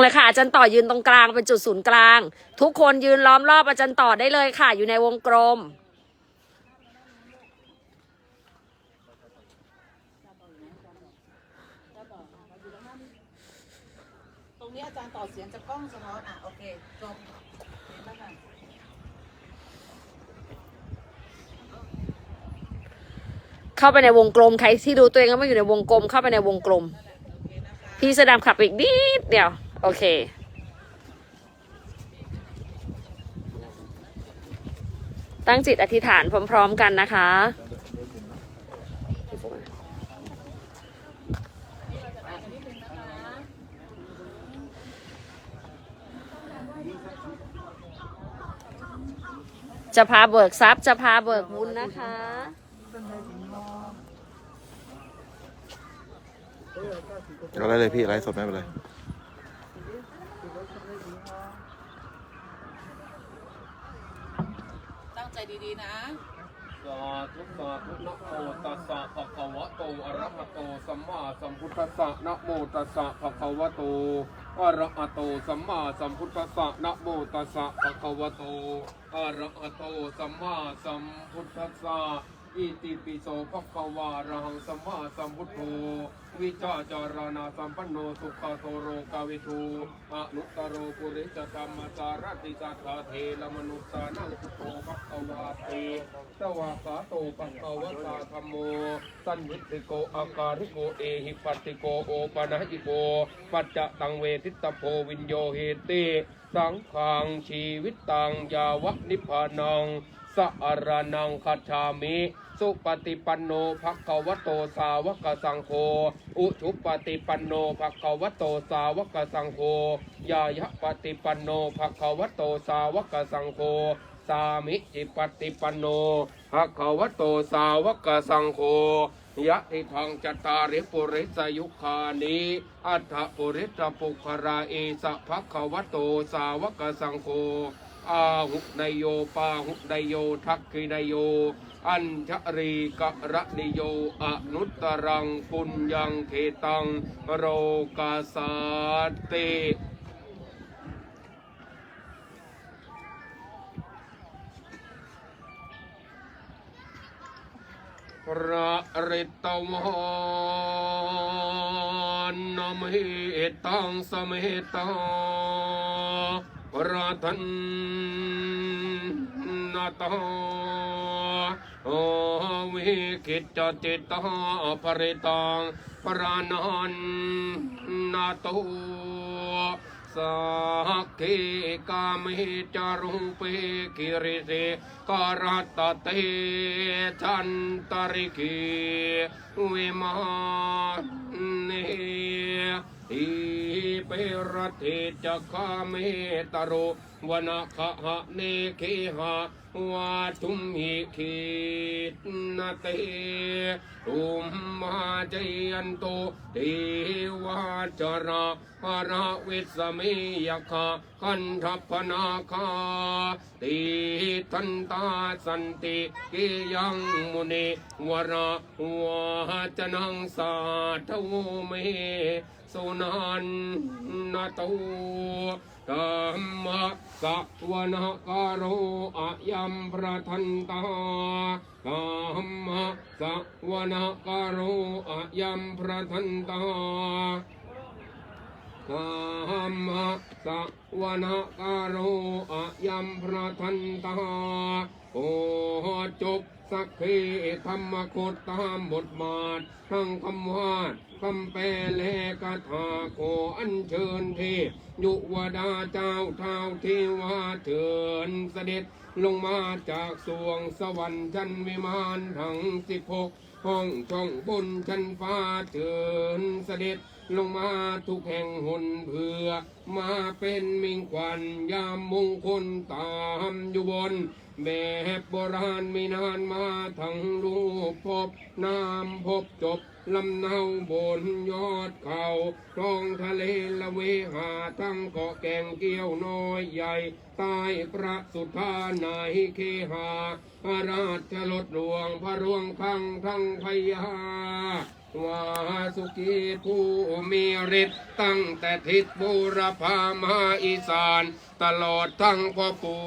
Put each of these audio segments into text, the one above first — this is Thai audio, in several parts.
เลยค่ะอาจารย์ต่อยืนตรงกลางเป็นจุดศูนย์กลาง ทุกคนยืนล้อมรอบอาจารย์ต่อได้เลยค่ะ อยู่ในวงกลม ตรงนี้อาจารย์ต่อเสียงจากกล้องสะท้อนอะโอเคจบเห็นแล้วค่ะเข้าไปในวงกลมใครที่ดูตัวเองก็ไม่อยู่ในวงกลม เข้าไปในวงกลม พี่เสดำขับอีกนิดเดียว โอเค ตั้งจิตอธิษฐานพร้อมๆกันนะคะ จะพาเบิกทรัพย์จะพาเบิกบุญนะคะเอาได้เลยพี่ไลฟ์สดไม่เป็นไร ตั้งใจดีๆนะ สาธุสาธุนะโมตัสสะภะคะวะโตอะระหะโตสัมมาสัมพุทธัสสะนะโมตัสสะภะคะวะโตอะระหะโตสัมมาสัมพุทธัสสะนะโมตัสสะภะคะวะโตอะระหะโตสัมมาสัมพุทธัสสะ อิติปิโสภะคะวะอะระหังสัมมาสัมพุทโธวิจาจารณาสัมปันโนสุขโตโรกาวิทูอนุตตโรปุริสธรรมจารติสัทธาเทลมนุสานังพุโธภะคะวะเตสวากาโตปัสสาวะตาธรรมโมสันนิติโกอาการิโกเอหิปัสติโกโอปนะหิโกปัจจตังเวทิตโพวินโยเหติสังขังชีวิตตังยาวะนิพพานังสารนังคัจฉามิ สุปฏิปันโนภะคะวะโตสาวกสังโฆ อุชุปฏิปันโนภะคะวะโตสาวกสังโฆ ยายะปฏิปันโนภะคะวะโตสาวกสังโฆ สามิจิปฏิปันโนภะคะวะโตสาวกสังโฆยะทิทังจตาริปุริสยุคานิอัฏฐปุริสปุคราเอสะภะคะวะโตสาวกสังโฆ อาหุนายโยปาหุนายโยทักขินายโย อัญชรีกะระนิโยอนุตตรังปุญญังเขตังโรกาสาติพระริตวันนมหิตังสมหิตาพ รทันนาตาโอวิคิจจิตาภริตังปรานันนาโตสักขีกามิจารุเปกิริเสการตเตชันตริกีวิมาน เนอีเปรติจักขาเมตโรวนาคหะเนเคหะวาทุมหิคินาเตตุมมาเจยันโตเทวาจระหระวิสเมยคาคันทัพนาคาติทันตาสันติกิยังมุนิวระวาจนังสาธวเม สุนันนตูธรรมะสัวนการโรอายัมประทันตาธรรมะสัวนการโรอายัมประทันตาธรรมะสะวนการโรอายัมพระทันตาโอจบ สักขีธรรมกฎตามบทบาท ทั้งคำวาดคำแปลและกถาขออัญเชิญเทพยุวดาเจ้าเท้าเทวาเถินเสด็จลงมาจากสวงสวรรค์ชั้นวิมานทั้งสิบหกห้องช่องบนชั้นฟ้าเถินเสด็จ ลงมาทุกแห่งหนเพื่อ มาเป็นมิงควันยามมงคลตามอยู่บนแบบโบราณไม่นานมาทั้งรูปพบน้ำพบจบลำเนาบนยอดเขาคลองทะเลละเวหาทั้งเกาะแก่งเกี้ยวน้อยใหญ่ใต้พระสุธาในเคหาพระราชรถหลวงพระรวงคังทั้งพยา วาสุกีผู้มีฤทธิ์ตั้งแต่ทิศบูรพามาอีสาน ตลอดทั้งพ่อปู่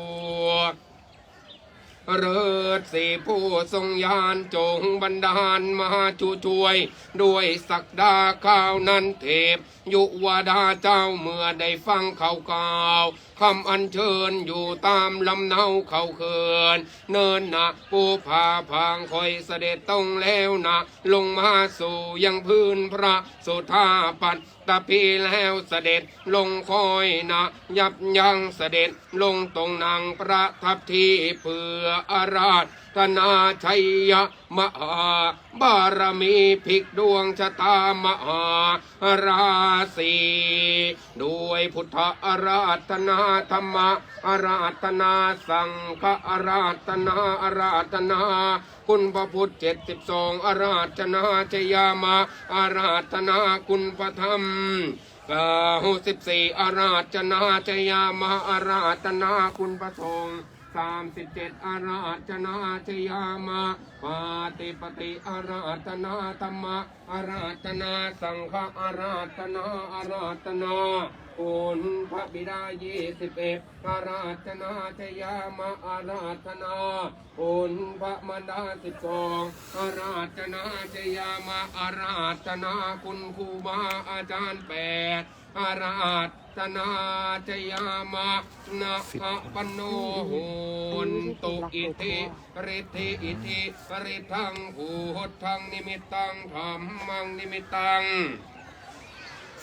เริดสีผู้ทรงยานจงบันดาลมาจูช่วย ด้วยศักดาข้าวนั้นเทพ ยุวดาเจ้าเมื่อได้ฟังเขากล่าว คำอัญเชิญอยู่ตามลำเนาเขาเขิน เนินนะปูผาพางคอยเสด็จตรงแล้วนะ ลงมาสู่ยังพื้นพระสุธาปัตตพีแล้วเสด็จลงคอยนะ ยับยั้งเสด็จลงตรงนางประทับที่เพื่ออาราธนาชัยยะมหา บารมีพิกดวงชะตามหาราศีด้วยพุทธอาราธนาธรรมอาราธนาสังฆอาราธนาอาราธนาคุณพระพุทธเจ็ดสิบสองอาราธนาชยามาอาราธนาคุณพระธรรมกาหุสิบสี่อาราธนาชยามาอาราธนาคุณพระสงฆ์ สามสิบเจ็ดอาราธนาชยามาปาติปติอาราธนาธรรมะอาราธนาสังฆอาราธนาอาราธนาคุณพระบิดายี่สิบเอ็ดอาราธนาชยามาอาราธนาคุณพระมารดาสิบสองอาราธนาชยามาอาราธนาคุณครูบาอาจารย์แปด อาราธนาจยามะนะหะปโนโหนตุอิทิฤทธิอิทิปริทังหูหดทังนิมิตังธรรมังนิมิตัง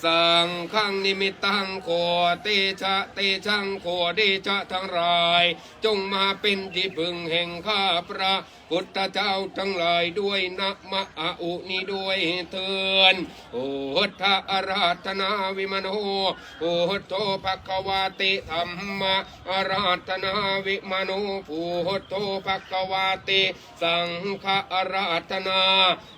สังฆังนิมิตังโคเตชะเตชังโคเดชะทั้งหลาย จงมาเป็นที่พึ่งแห่งข้าพระพุทธเจ้าทั้งหลายด้วยนะมะอาอุนี้ด้วยเถินโอทธะอาราธนาวิมโนโอทโตภควาติธรรมะอาราธนาวิมโนภูโตภควาติสังฆอาราธนา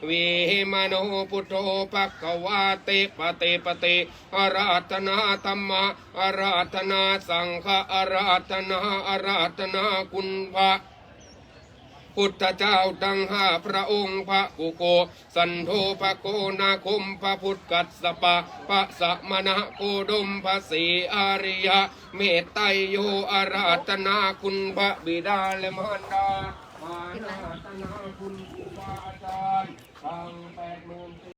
วิมโนพุทโธภควาติปฏิปฏิอาราธนาธรรมะอาราธนาสังฆอาราธนาอาราธนาคุณพระ พุทธเจ้าดังห้าพระองค์พระกุโก สันโธพระโกนาคมพระพุทธกัสสปะพระสมณะโคดมพระศีอาริยะ เมตไตโยอาราธนาคุณพระบิดาและมารดา